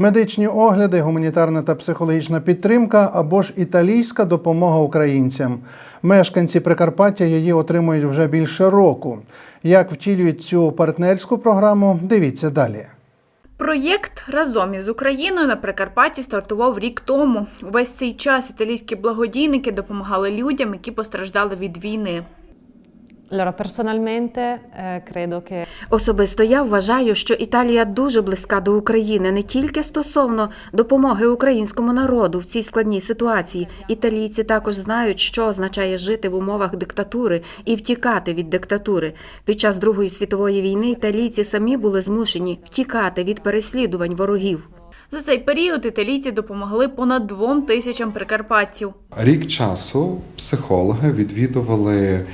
медичні огляди, гуманітарна та психологічна підтримка або ж італійська допомога українцям. Мешканці Прикарпаття її отримують вже більше року. Як втілюють цю партнерську програму, дивіться далі. Проєкт разом із Україною на Прикарпатті стартував рік тому. Увесь цей час італійські благодійники допомагали людям, які постраждали від війни. Allora, personalmente eh, credo che Особисто я вважаю, що Італія дуже близька до України не тільки стосовно допомоги українському народу в цій складній ситуації. Італійці також знають, що означає жити в умовах диктатури і втікати від диктатури. Під час Другої світової війни італійці самі були змушені втікати від переслідувань ворогів. За цей період італійці допомогли понад двом тисячам прикарпатців. Рік часу психологи відвідували е,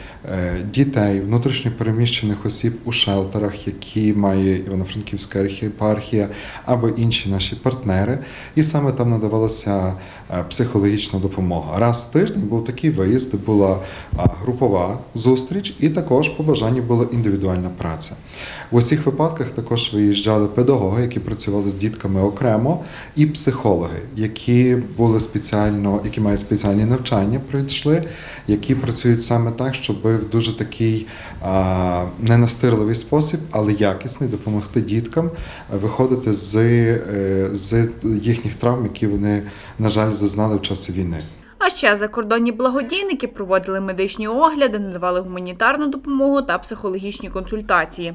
дітей внутрішньопереміщених осіб у шелтерах, які має Івано-Франківська єпархія або інші наші партнери, і саме там надавалася е, психологічна допомога. Раз в тиждень був такий виїзд, була групова зустріч, і також по бажанню була індивідуальна праця. В усіх випадках також виїжджали педагоги, які працювали з дітками окремо, і психологи, які були спеціально, які мають спеціальні навчання, пройшли, які працюють саме так, щоб в дуже такий ненастирливий спосіб, але якісний, допомогти діткам е, виходити з, е, з їхніх травм, які вони, на жаль, зазнали в часі війни. А ще закордонні благодійники проводили медичні огляди, надавали гуманітарну допомогу та психологічні консультації.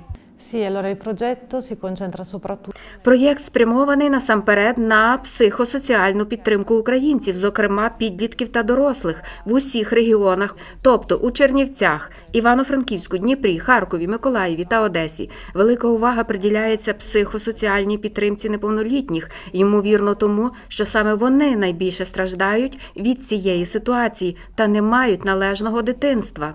Проєкт спрямований насамперед на психосоціальну підтримку українців, зокрема підлітків та дорослих в усіх регіонах, тобто у Чернівцях, Івано-Франківську, Дніпрі, Харкові, Миколаєві та Одесі. Велика увага приділяється психосоціальній підтримці неповнолітніх, ймовірно, тому що саме вони найбільше страждають від цієї ситуації та не мають належного дитинства.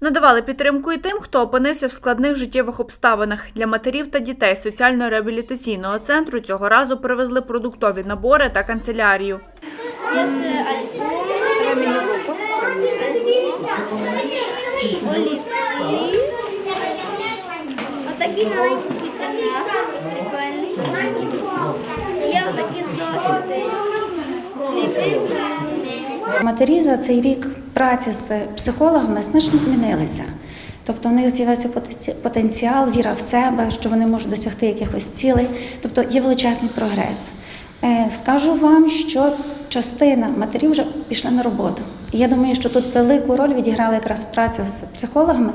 Надавали підтримку і тим, хто опинився в складних життєвих обставинах. Для матерів та дітей соціально-реабілітаційного центру цього разу привезли продуктові набори та канцелярію. Отакі Матері за цей рік праці з психологами значно змінилися. Тобто в них з'явився потенціал, віра в себе, що вони можуть досягти якихось цілей. Тобто є величезний прогрес. Е, Скажу вам, що частина матерів вже пішла на роботу. Я думаю, що тут велику роль відіграла якраз праця з психологами,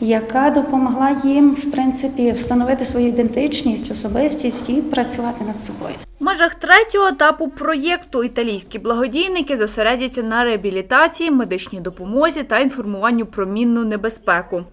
яка допомогла їм, в принципі, встановити свою ідентичність, особистість і працювати над собою. Межах третього етапу проєкту італійські благодійники зосередяться на реабілітації, медичній допомозі та інформуванню про мінну небезпеку.